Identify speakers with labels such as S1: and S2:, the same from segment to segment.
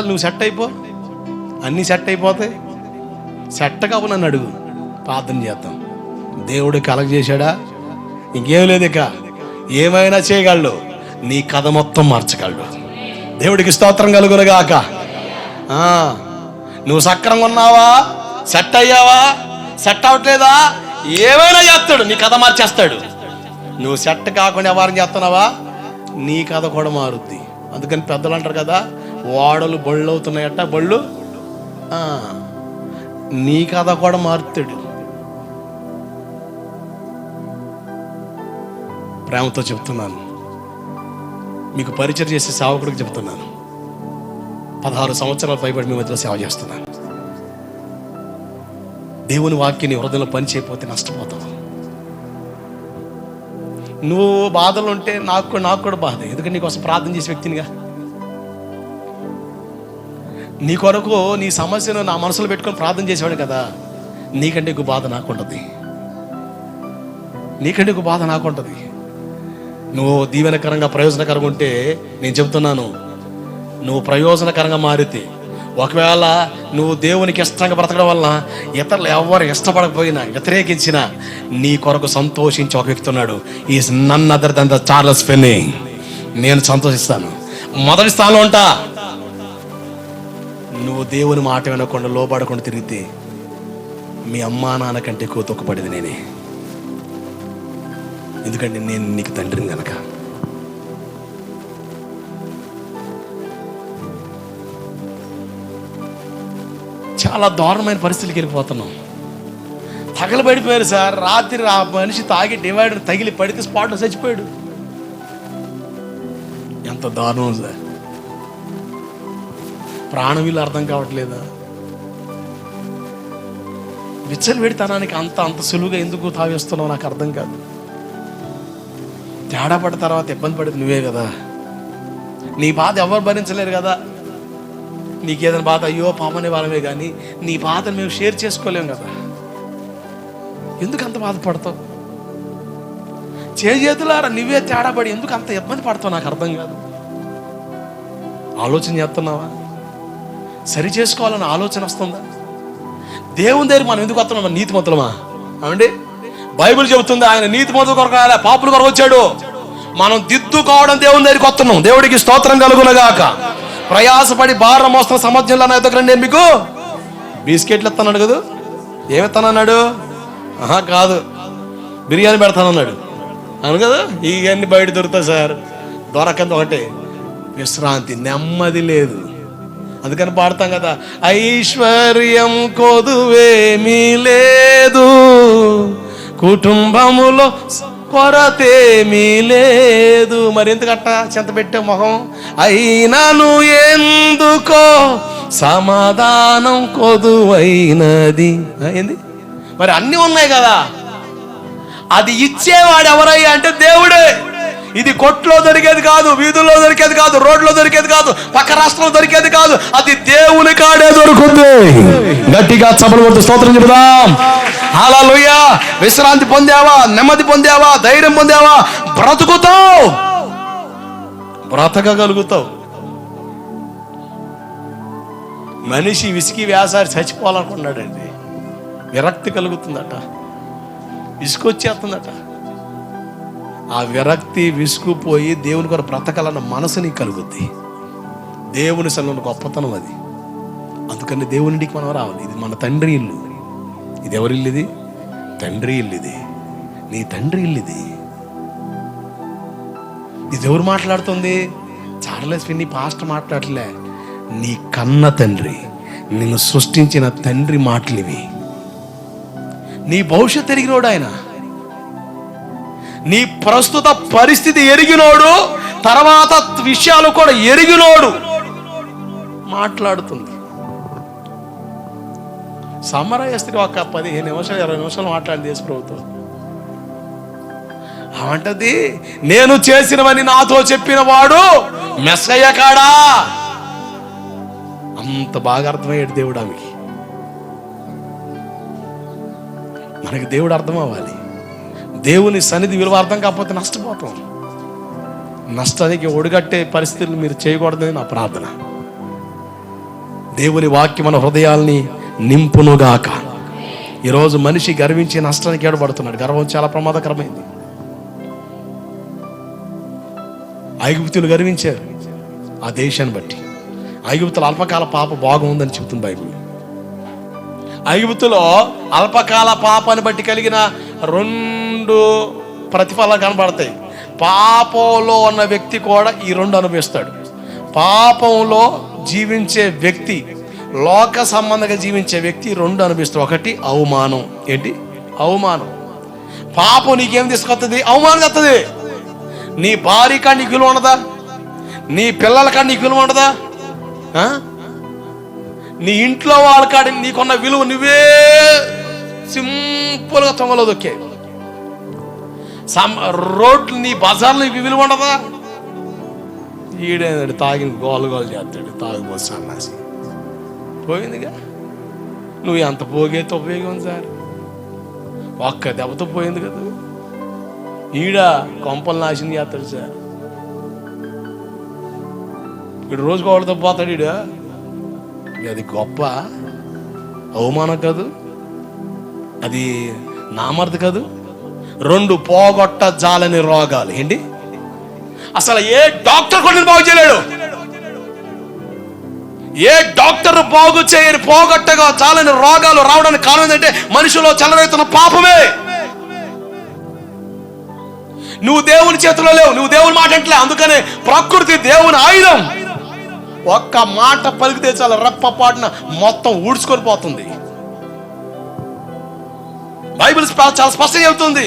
S1: మొదలు నువ్వు సెట్ అయిపో. అన్నీ సెట్ అయిపోతాయి. సెట్ కావు నన్ను అడుగు. ప్రార్థన చేద్దాం. దేవుడు కలగ చేశాడా? ఇంకేం లేదు ఇక. ఏమైనా చేయగలడు. నీ కథ మొత్తం మార్చగలడు. దేవుడికి స్తోత్రం కలుగునుగాక. ఆ, నువ్వు సక్రంగా ఉన్నావా? సెట్ అయ్యావా? సెట్ అవ్వట్లేదా ఏమైనా చేస్తాడు. నీ కథ మార్చేస్తాడు. నువ్వు సెట్ కాకుండా ఎవరిని చేస్తున్నావా? నీ కథ కూడా మారుద్ది. అందుకని పెద్దలు అంటారు కదా ఓడలు బళ్ళు? అవుతున్నాయట బళ్ళు నీ కథ కూడా మారుతాడు. ప్రేమతో చెప్తున్నాను. మీకు పరిచయం చేసే సేవకుడికి చెప్తున్నాను. పదహారు సంవత్సరాల పైబడి మీ మధ్యలో సేవ చేస్తున్నాను. దేవుని వాక్యాన్ని హృదయంలో పని చేయకపోతే నష్టపోతావు. నువ్వు బాధలు ఉంటే నాకు కూడా నాకు కూడా బాధ. ఎందుకంటే నీకోసం ప్రార్థన చేసే వ్యక్తినిగా నీ కొరకు నీ సమస్యను నా మనసులో పెట్టుకొని ప్రార్థన చేసేవాడు కదా నీకంటే ఎక్కువ బాధ నాకు ఉంటుంది నీకంటే ఎక్కువ బాధ నాకు ఉంటుంది నువ్వు దీవెనకరంగా ప్రయోజనకరంగా ఉంటే నేను చెబుతున్నాను నువ్వు ప్రయోజనకరంగా మారితే ఒకవేళ నువ్వు దేవునికి ఇష్టంగా బ్రతకడం వలన ఇతరులు ఎవరు ఇష్టపడకపోయినా వ్యతిరేకించినా నీ కొరకు సంతోషించి ఒక వ్యక్తి ఉన్నాడు. ఈ none other than the Charles Feeney నేను సంతోషిస్తాను. మొదటి స్థానంలో ఉంటా. నువ్వు దేవుని మాట వినకుండా లోబడకుండా తిరిగితే మీ అమ్మా నాన్న కంటే ఎక్కువ తొక్కపడేది నేనే. ఎందుకంటే నేను నీకు తండ్రిని కనుక చాలా దారుణమైన పరిస్థితికి వెళ్ళిపోతున్నాం. తగలబడిపోయారు సార్. రాత్రి ఆ మనిషి తాగి డివైడర్ తగిలి పడితే స్పాట్లో చచ్చిపోయాడు. ఎంత దారుణం సార్. ప్రాణం వీళ్ళు అర్థం కావట్లేదా? విచ్చలవిడితనానికి అంత అంత సులువుగా ఎందుకు తావేస్తున్నావు నాకు అర్థం కాదు. తేడా పడిన తర్వాత ఇబ్బంది పడేది నువ్వే కదా. నీ బాధ ఎవరు భరించలేరు కదా. నీకేదైనా బాధ అయ్యో పాపనే వాళ్ళమే కానీ నీ బాధను మేము షేర్ చేసుకోలేం కదా. ఎందుకు అంత బాధపడతావు చేతులారా నువ్వే తేడా పడి ఎందుకు అంత ఇబ్బంది పడతావు నాకు అర్థం కాదు. ఆలోచన చేస్తున్నావా? సరి చేసుకోవాలని ఆలోచన వస్తుందా? దేవుని దగ్గర మనం ఎందుకు వస్తున్నాం? నీతి మంతులమా అవండి బైబిల్ చెబుతుంది ఆయన నీతి మంతుల కొరకు రాలే, పాపుల కొరకు వచ్చాడు. మనం దిద్దుకోవడం దేవుని దగ్గరికి వస్తున్నాం. దేవుడికి స్తోత్రం కలుగునగాక. ప్రయాసపడి భారం మోస్తున్న సమర్థంలో నా దగ్గర నేను మీకు బిస్కెట్లు ఇస్తాను కదా? ఏమిస్తానన్నాడు ఆహా కాదు. బిర్యానీ పెడతానన్నాడు. అవును కదా? ఇవన్నీ బయట దొరుకుతాయి సార్. దొరకంది ఒకటే. విశ్రాంతి నెమ్మది లేదు. అందుకని పాడతాం కదా. ఐశ్వర్యం కొదువేమీ లేదు. కుటుంబములో కొరతేమీ లేదు. మరి ఎందుకట్ట చెంత పెట్టే మొహం. అయినను ఎందుకో సమాధానం కొదువైనది. ఏంది? మరి అన్నీ ఉన్నాయి కదా. అది ఇచ్చేవాడు ఎవరయ్యా అంటే దేవుడే. ఇది కొట్లో దొరికేది కాదు వీధుల్లో దొరికేది కాదు రోడ్లో దొరికేది కాదు పక్క రాష్ట్రంలో దొరికేది కాదు అది దేవుని కాడే దొరుకుతుంది. గట్టిగా చపలు కొడుతూ స్తోత్రం చెబుదాం. హల్లెలూయా. విశ్రాంతి పొందావా? నెమ్మది పొందావా? ధైర్యం పొందావా? బ్రతుకుతావు. బ్రతకగలుగుతావు. మనిషి విసికి వ్యాసారి చచ్చిపోవాలనుకున్నాడండి. విరక్తి కలుగుతుందట. విసుకొచ్చేస్తుందట ఆ విరక్తి విసుకుపోయి దేవుని కొరకు బ్రతకాలన్న మనసుని కలుగుద్ది. దేవుని సన్నుల గొప్పతనం అది. అందుకని దేవునింటికి మనం రావాలి. ఇది మన తండ్రి ఇల్లు. ఇది ఎవరి ఇల్లు ఇది? తండ్రి ఇల్లు ఇది. నీ తండ్రి ఇల్లు ఇది. ఇది ఎవరు మాట్లాడుతుంది? చార్లెస్ ఫిన్ని పాస్ట్ మాట్లాడలే నీ కన్న తండ్రి నిన్ను సృష్టించిన తండ్రి మాటలు ఇవి నీ భవిష్యత్తు ఎరిగినోడు ఆయన. నీ ప్రస్తుత పరిస్థితి ఎరిగినోడు తర్వాత విషయాలు కూడా ఎరిగినోడు మాట్లాడుతుంది. సమరయ స్త్రీ ఒక పదిహేను నిమిషాలు ఇరవై నిమిషాలు మాట్లాడింది దేశ ప్రభుత్వం అవంటది నేను చేసినవని నాతో చెప్పిన వాడు మెస్సయ్య కాడా? అంత బాగా అర్థమయ్యాడు దేవుడు ఆమెకి. మనకి దేవుడు అర్థం అవ్వాలి. దేవుని సన్నిధి విలువ అర్థం కాకపోతే నష్టపోతాం. నష్టానికి ఒడిగట్టే పరిస్థితులు మీరు చేయకూడదని నా ప్రార్థన. దేవుని వాక్యం మన హృదయాల్ని నింపునుగాక. ఈరోజు మనిషి గర్వించి నష్టానికి ఏడబడుతున్నాడు. గర్వం చాలా ప్రమాదకరమైంది. ఐగుప్తులు గర్వించారు. ఆ దేశాన్ని బట్టి. ఐగుప్తుల అల్పకాల పాప బాగుందని చెబుతుంది బైబిల్. ఐగుప్తులో అల్పకాల పాపాన్ని బట్టి కలిగిన రెండు ప్రతిఫలాలు కనబడతాయి. పాపంలో ఉన్న వ్యక్తి కూడా ఈ రెండు అనుభవిస్తాడు. పాపంలో జీవించే వ్యక్తి లోక సంబంధంగా జీవించే వ్యక్తి రెండు అనుభవిస్తాడు. ఒకటి అవమానం. ఏంటి? అవమానం. పాపం నీకేం తీసుకొస్తుంది అవమానం వస్తుంది నీ భార్య కాడ నీకు విలువ ఉండదా? నీ పిల్లల కాడ నీకు విలువ ఉండదా? నీ ఇంట్లో వాళ్ళ కాడ నీకున్న విలువ నువ్వే సింపుల్గా తొంగలో దొక్కే. సమ్ రోడ్లు నీ బజార్లు నీకు విలువ ఉండదా? ఈడేదండి తాగిన గోలు గోలు చేస్తాడు తాగిపోతే సన్నాసి. పోయిందిగా? నువ్వు ఎంత పోగేతో ఉపయోగం సార్? ఒక్క దెబ్బతో పోయింది కదా. ఈడ కొంపలు నాశనం చేస్తాడు సార్. ఇప్పుడు రోజు కోళ్ళతో పోతాడు ఈడ. అది గొప్ప అవమానం కాదు. అది నామర్ది కాదు. రెండు పోగొట్ట జాలని రోగాలు. ఏంటి? అసలు ఏ డాక్టర్ కూడా బాగు చేయలేడు. ఏ డాక్టర్ బాగు చేయని పోగొట్టగా చాలని రోగాలు రావడానికి కారణం ఏంటంటే మనిషిలో చెలరేతున్న పాపమే. నువ్వు దేవుని చేతిలో లేవు. నువ్వు దేవుని మాట అంటలే. అందుకనే ప్రకృతి దేవుని ఆయుధం. ఒక్క మాట పలికితే చాలా రెప్పపాటున మొత్తం ఊడ్చుకొని పోతుంది. బైబిల్ స్ప- చాలా స్పష్టంగా చెబుతుంది.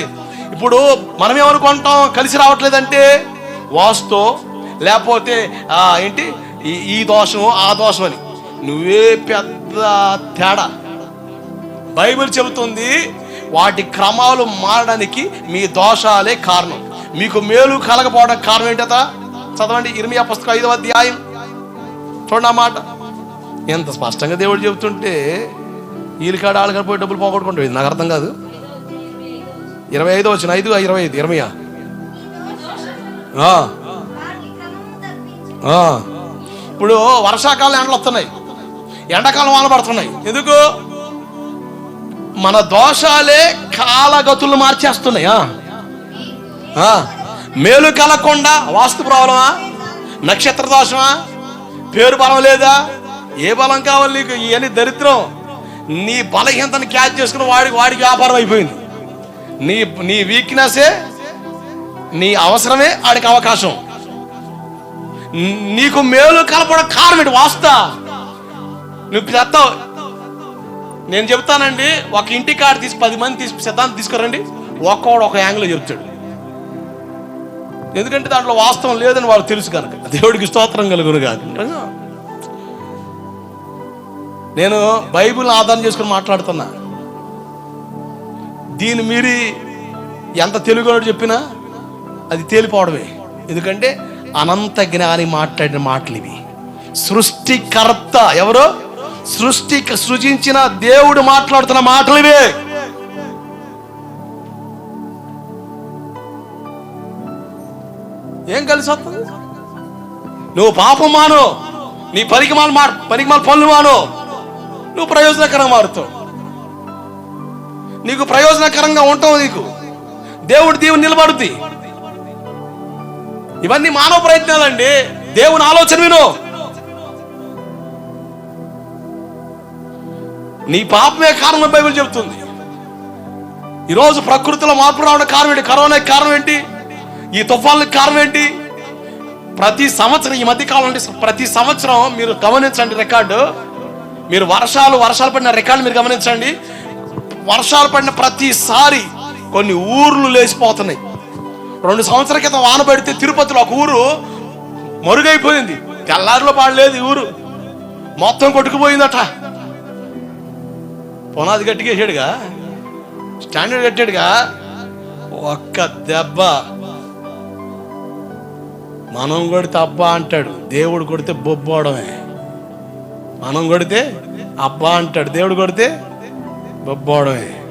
S1: ఇప్పుడు మనం ఏమనుకుంటాం? కలిసి రావట్లేదంటే వాస్తు లేకపోతే ఏంటి? ఈ ఈ దోషం ఆ దోషం అని. నువ్వే పెద్ద తేడా. బైబిల్ చెబుతుంది వాటి క్రమాలు మారడానికి మీ దోషాలే కారణం. మీకు మేలు కలగపోవడానికి కారణం ఏంటత చదవండి ఇరిమియా పుస్తకం ఐదవ అధ్యాయం. చూడండి ఆ మాట. ఎంత స్పష్టంగా దేవుడు చెబుతుంటే వీళ్ళ కాడ పోయి డబ్బులు పోగొట్టుకుంటుంది నాకు అర్థం కాదు. ఇరవై ఐదు వచ్చిన ఐదు ఇరవై ఐదు ఇరవైయా? ఆ, ఇప్పుడు వర్షాకాలం ఎండలు వస్తున్నాయి. ఎండాకాలం వాన పడుతున్నాయి. ఎందుకు? మన దోషాలే కాలగతులు మార్చేస్తున్నాయి. మేలు కలగకుండా వాస్తు ప్రాబ్లమా? నక్షత్ర దోషమా? పేరు బలం లేదా? ఏ బలం కావాలి నీకు? ఇవన్నీ దరిద్రం. నీ బలహీనతను క్యాచ్ చేసుకుని వాడికి వాడికి వ్యాపారం అయిపోయింది. నీ నీ వీక్నెసే నీ అవసరమే ఆడికి అవకాశం. నీకు మేలు కలపడం కారణం వాస్త వాస్తా నువ్వు చెప్తావు. నేను చెప్తానండి ఒక ఇంటి కాడ తీసి పది మంది తీసి సిద్ధాంతం తీసుకురండి. ఒక్కోడు ఒక యాంగిల్లో చెప్తాడు. ఎందుకంటే దాంట్లో వాస్తవం లేదని వాళ్ళు తెలుసు కనుక. దేవుడికి స్తోత్రం కలుగును కాదు నేను బైబిల్ ఆధారం చేసుకుని మాట్లాడుతున్నా. దీని మీరి ఎంత తెలుగులోడు చెప్పినా అది తేలిపోవడమే. ఎందుకంటే అనంత జ్ఞాని మాట్లాడిన మాటలు ఇవి. సృష్టికర్త ఎవరు? సృష్టి సృజించిన దేవుడు మాట్లాడుతున్న మాటలు ఇవే. ఏం కలిసి వస్తుంది? నువ్వు పాపం మాను. నీ పరిగమాలు మా పరికమాల పనులు మాను. నువ్వు ప్రయోజనకరంగా మారుతావు. నీకు ప్రయోజనకరంగా ఉంటావు నీకు. దేవుడు దేవుని నిలబడుద్ది. ఇవన్నీ మానవ ప్రయత్నాలండి. దేవుని ఆలోచన విను. నీ పాపమే కారణం బైబిల్ చెబుతుంది. ఈరోజు ప్రకృతిలో మార్పు రావడం కారణం ఏంటి? కరోనాకి కారణం ఏంటి? ఈ తుఫాన్లకు కారణం ఏంటి? ప్రతి సంవత్సరం ఈ మధ్య కాలం అంటే ప్రతి సంవత్సరం మీరు గమనించండి రికార్డు. మీరు వర్షాలు వర్షాలు పడిన రికార్డు మీరు గమనించండి. వర్షాలు పడిన ప్రతిసారి కొన్ని ఊర్లు లేచిపోతున్నాయి. రెండు సంవత్సరాల క్రితం వాన పడితే తిరుపతిలో ఒక ఊరు మరుగైపోయింది. తెల్లారిలో పాడలేదు ఊరు. మొత్తం కొట్టుకుపోయిందట. పునాది గట్టిగేసాడుగా స్టాండర్డ్ కట్టాడుగా. ఒక్క దెబ్బ. మనం కొడితే అబ్బా అంటాడు. దేవుడు కొడితే బొబ్బోడమే మనం కొడితే అబ్బా అంటాడు. దేవుడు కొడితే బొబ్బోడమే